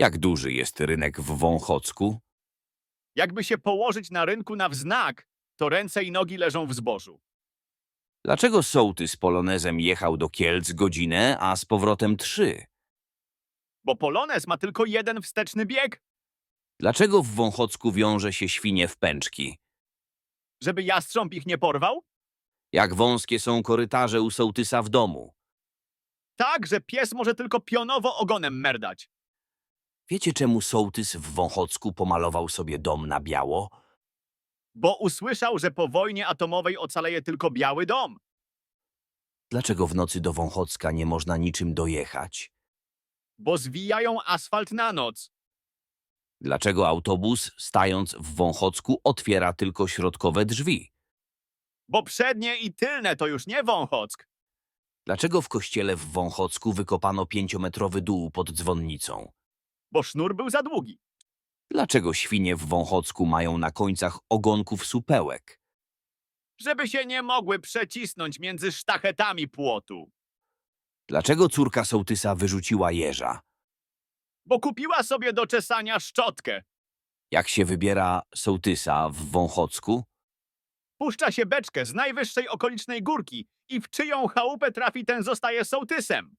Jak duży jest rynek w Wąchocku? Jakby się położyć na rynku na wznak, to ręce i nogi leżą w zbożu. Dlaczego sołtys polonezem jechał do Kielc godzinę, a z powrotem trzy? Bo Polonez ma tylko jeden wsteczny bieg, Dlaczego w Wąchocku wiąże się świnie w pęczki? żeby jastrząb ich nie porwał? Jak wąskie są korytarze u sołtysa w domu? Tak, że pies może tylko pionowo ogonem merdać. Wiecie, czemu sołtys w Wąchocku pomalował sobie dom na biało? Bo usłyszał, że po wojnie atomowej ocaleje tylko Biały Dom. Dlaczego w nocy do Wąchocka nie można niczym dojechać? Bo zwijają asfalt na noc. Dlaczego autobus, stając w Wąchocku, otwiera tylko środkowe drzwi? Bo przednie i tylne to już nie Wąchock. Dlaczego w kościele w Wąchocku wykopano pięciometrowy dół pod dzwonnicą? Bo sznur był za długi. Dlaczego świnie w Wąchocku mają na końcach ogonków supełek? Żeby się nie mogły przecisnąć między sztachetami płotu. Dlaczego córka sołtysa wyrzuciła jeża? Bo kupiła sobie do czesania szczotkę. Jak się wybiera sołtysa w Wąchocku? Puszcza się beczkę z najwyższej okolicznej górki i w czyją chałupę trafi, ten zostaje sołtysem.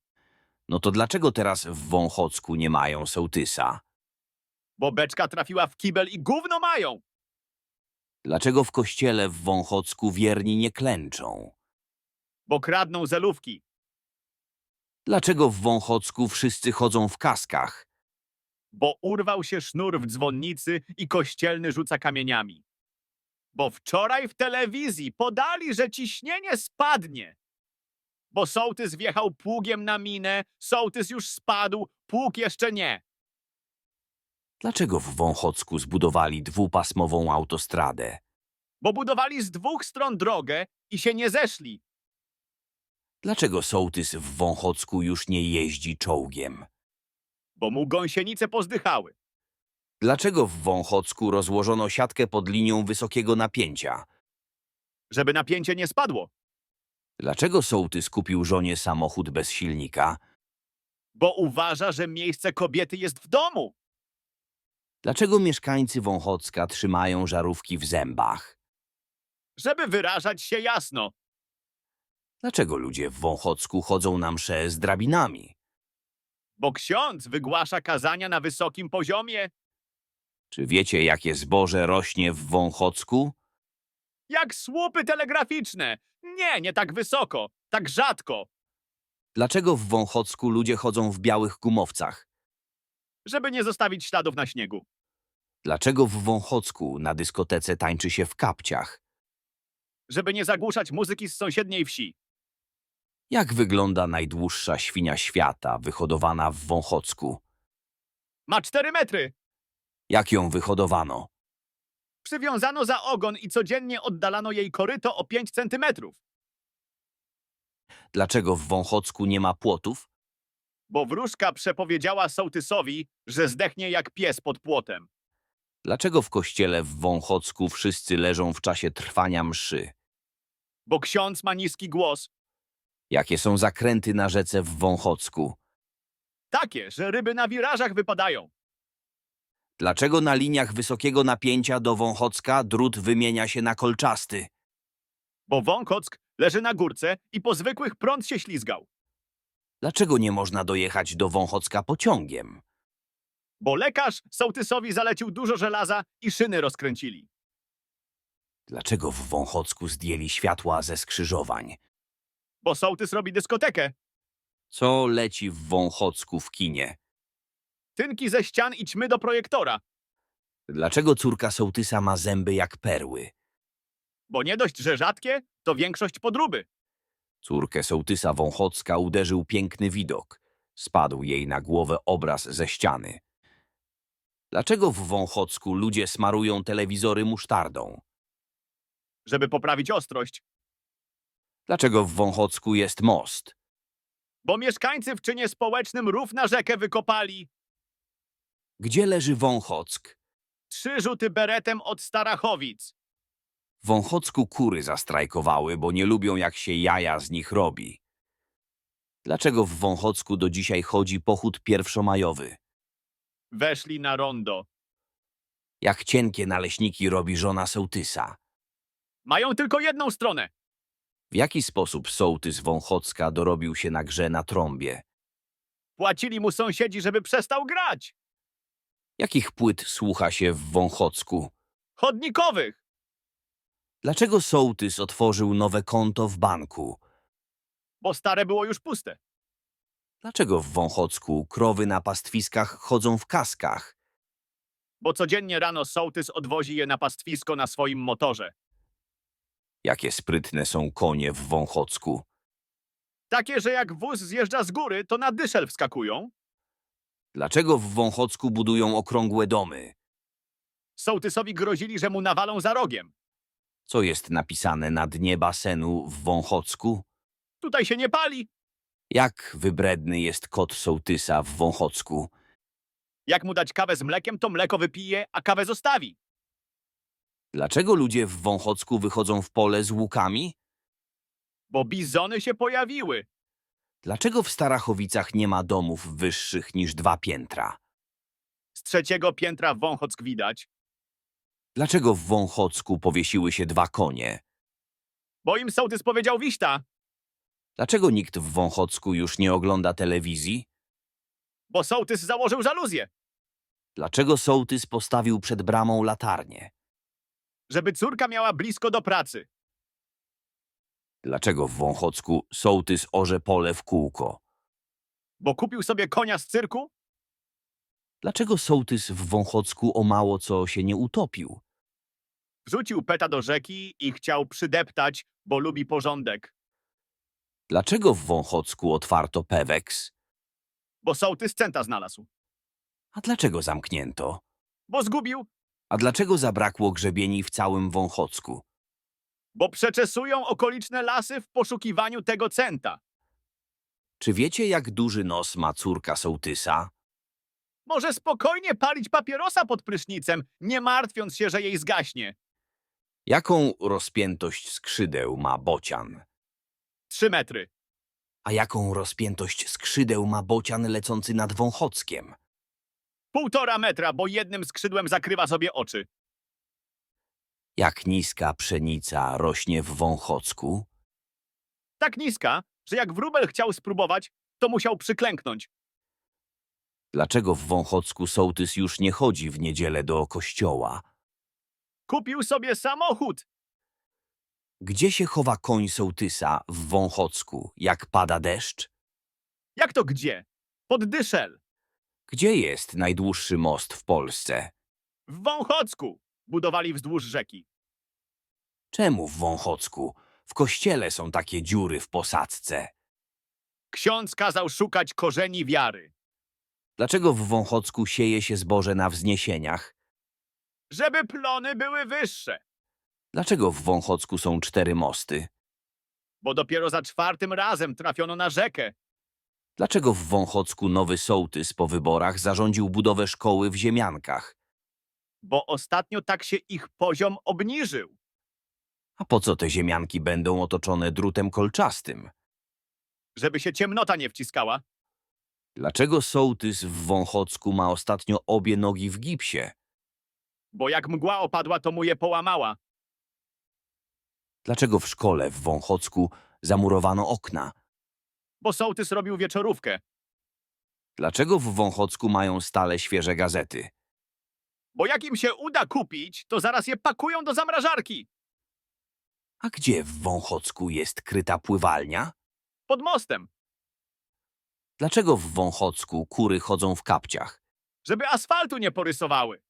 No to dlaczego teraz w Wąchocku nie mają sołtysa? Bo beczka trafiła w kibel i gówno mają. Dlaczego w kościele w Wąchocku wierni nie klęczą? Bo kradną zelówki. Dlaczego w Wąchocku wszyscy chodzą w kaskach? Bo urwał się sznur w dzwonnicy i kościelny rzuca kamieniami. Bo wczoraj w telewizji podali, że ciśnienie spadnie. Bo sołtys wjechał pługiem na minę, sołtys już spadł, pług jeszcze nie. Dlaczego w Wąchocku zbudowali dwupasmową autostradę? Bo budowali z dwóch stron drogę i się nie zeszli. Dlaczego sołtys w Wąchocku już nie jeździ czołgiem? Bo mu gąsienice pozdychały. Dlaczego w Wąchocku rozłożono siatkę pod linią wysokiego napięcia? Żeby napięcie nie spadło. Dlaczego sołtys kupił żonie samochód bez silnika? Bo uważa, że miejsce kobiety jest w domu. Dlaczego mieszkańcy Wąchocka trzymają żarówki w zębach? Żeby wyrażać się jasno. Dlaczego ludzie w Wąchocku chodzą na msze z drabinami? Bo ksiądz wygłasza kazania na wysokim poziomie. Czy wiecie, jakie zboże rośnie w Wąchocku? Jak słupy telegraficzne. Nie, nie tak wysoko, tak rzadko. Dlaczego w Wąchocku ludzie chodzą w białych gumowcach? Żeby nie zostawić śladów na śniegu. Dlaczego w Wąchocku na dyskotece tańczy się w kapciach? Żeby nie zagłuszać muzyki z sąsiedniej wsi. Jak wygląda najdłuższa świnia świata wyhodowana w Wąchocku? Ma cztery metry. Jak ją wyhodowano? Przywiązano za ogon i codziennie oddalano jej koryto o 5 centymetrów. Dlaczego w Wąchocku nie ma płotów? Bo wróżka przepowiedziała sołtysowi, że zdechnie jak pies pod płotem. Dlaczego w kościele w Wąchocku wszyscy leżą w czasie trwania mszy? Bo ksiądz ma niski głos. Jakie są zakręty na rzece w Wąchocku? Takie, że ryby na wirażach wypadają. Dlaczego na liniach wysokiego napięcia do Wąchocka drut wymienia się na kolczasty? Bo Wąchock leży na górce i po zwykłych prąd się ślizgał. Dlaczego nie można dojechać do Wąchocka pociągiem? Bo lekarz sołtysowi zalecił dużo żelaza i szyny rozkręcili. Dlaczego w Wąchocku zdjęli światła ze skrzyżowań? Bo sołtys robi dyskotekę. Co leci w Wąchocku w kinie? Tynki ze ścian i ćmy do projektora. Dlaczego córka sołtysa ma zęby jak perły? Bo nie dość, że rzadkie, to większość podróby. Córkę sołtysa Wąchocka uderzył piękny widok. Spadł jej na głowę obraz ze ściany. Dlaczego w Wąchocku ludzie smarują telewizory musztardą? Żeby poprawić ostrość. Dlaczego w Wąchocku jest most? Bo mieszkańcy w czynie społecznym rów na rzekę wykopali. Gdzie leży Wąchock? Trzy rzuty beretem od Starachowic. W Wąchocku kury zastrajkowały, bo nie lubią jak się jaja z nich robi. Dlaczego w Wąchocku do dzisiaj chodzi pochód pierwszomajowy? Weszli na rondo. Jak cienkie naleśniki robi żona sołtysa. Mają tylko jedną stronę. W jaki sposób sołtys Wąchocka dorobił się na grze na trąbie? Płacili mu sąsiedzi, żeby przestał grać. Jakich płyt słucha się w Wąchocku? Chodnikowych. Dlaczego sołtys otworzył nowe konto w banku? Bo stare było już puste. Dlaczego w Wąchocku krowy na pastwiskach chodzą w kaskach? Bo codziennie rano sołtys odwozi je na pastwisko na swoim motorze. Jakie sprytne są konie w Wąchocku? Takie, że jak wóz zjeżdża z góry, to na dyszel wskakują. Dlaczego w Wąchocku budują okrągłe domy? Sołtysowi grozili, że mu nawalą za rogiem. Co jest napisane na dnie basenu w Wąchocku? Tutaj się nie pali. Jak wybredny jest kot sołtysa w Wąchocku? Jak mu dać kawę z mlekiem, to mleko wypije, a kawę zostawi. Dlaczego ludzie w Wąchocku wychodzą w pole z łukami? Bo bizony się pojawiły. Dlaczego w Starachowicach nie ma domów wyższych niż dwa piętra? Z trzeciego piętra wąchock widać. Dlaczego w Wąchocku powiesiły się dwa konie? Bo im sołtys powiedział wiśta. Dlaczego nikt w Wąchocku już nie ogląda telewizji? Bo sołtys założył żaluzję. Dlaczego sołtys postawił przed bramą latarnię? Żeby córka miała blisko do pracy. Dlaczego w Wąchocku sołtys orze pole w kółko? Bo kupił sobie konia z cyrku. Dlaczego sołtys w Wąchocku o mało co się nie utopił? Wrzucił peta do rzeki i chciał przydeptać, bo lubi porządek. Dlaczego w Wąchocku otwarto Peweks? Bo sołtys centa znalazł. A dlaczego zamknięto? Bo zgubił. A dlaczego zabrakło grzebieni w całym Wąchocku? Bo przeczesują okoliczne lasy w poszukiwaniu tego centa. Czy wiecie, jak duży nos ma córka sołtysa? Może spokojnie palić papierosa pod prysznicem, nie martwiąc się, że jej zgaśnie. Jaką rozpiętość skrzydeł ma bocian? Trzy metry. A jaką rozpiętość skrzydeł ma bocian lecący nad Wąchockiem? Półtora metra, bo jednym skrzydłem zakrywa sobie oczy. Jak niska pszenica rośnie w Wąchocku? Tak niska, że jak wróbel chciał spróbować, to musiał przyklęknąć. Dlaczego w Wąchocku sołtys już nie chodzi w niedzielę do kościoła? Kupił sobie samochód. Gdzie się chowa koń sołtysa w Wąchocku, jak pada deszcz? Jak to gdzie? Pod dyszel. Gdzie jest najdłuższy most w Polsce? W Wąchocku. Budowali wzdłuż rzeki. Czemu w Wąchocku? W kościele są takie dziury w posadzce. Ksiądz kazał szukać korzeni wiary. Dlaczego w Wąchocku sieje się zboże na wzniesieniach? Żeby plony były wyższe. Dlaczego w Wąchocku są cztery mosty? Bo dopiero za czwartym razem trafiono na rzekę. Dlaczego w Wąchocku nowy sołtys po wyborach zarządził budowę szkoły w Ziemiankach? Bo ostatnio tak się ich poziom obniżył. A po co te ziemianki będą otoczone drutem kolczastym? Żeby się ciemnota nie wciskała. Dlaczego sołtys w Wąchocku ma ostatnio obie nogi w gipsie? Bo jak mgła opadła, to mu je połamała. Dlaczego w szkole w Wąchocku zamurowano okna? Bo sołtys robił wieczorówkę. Dlaczego w Wąchocku mają stale świeże gazety? Bo jak im się uda kupić, to zaraz je pakują do zamrażarki. A gdzie w Wąchocku jest kryta pływalnia? Pod mostem. Dlaczego w Wąchocku kury chodzą w kapciach? Żeby asfaltu nie porysowały.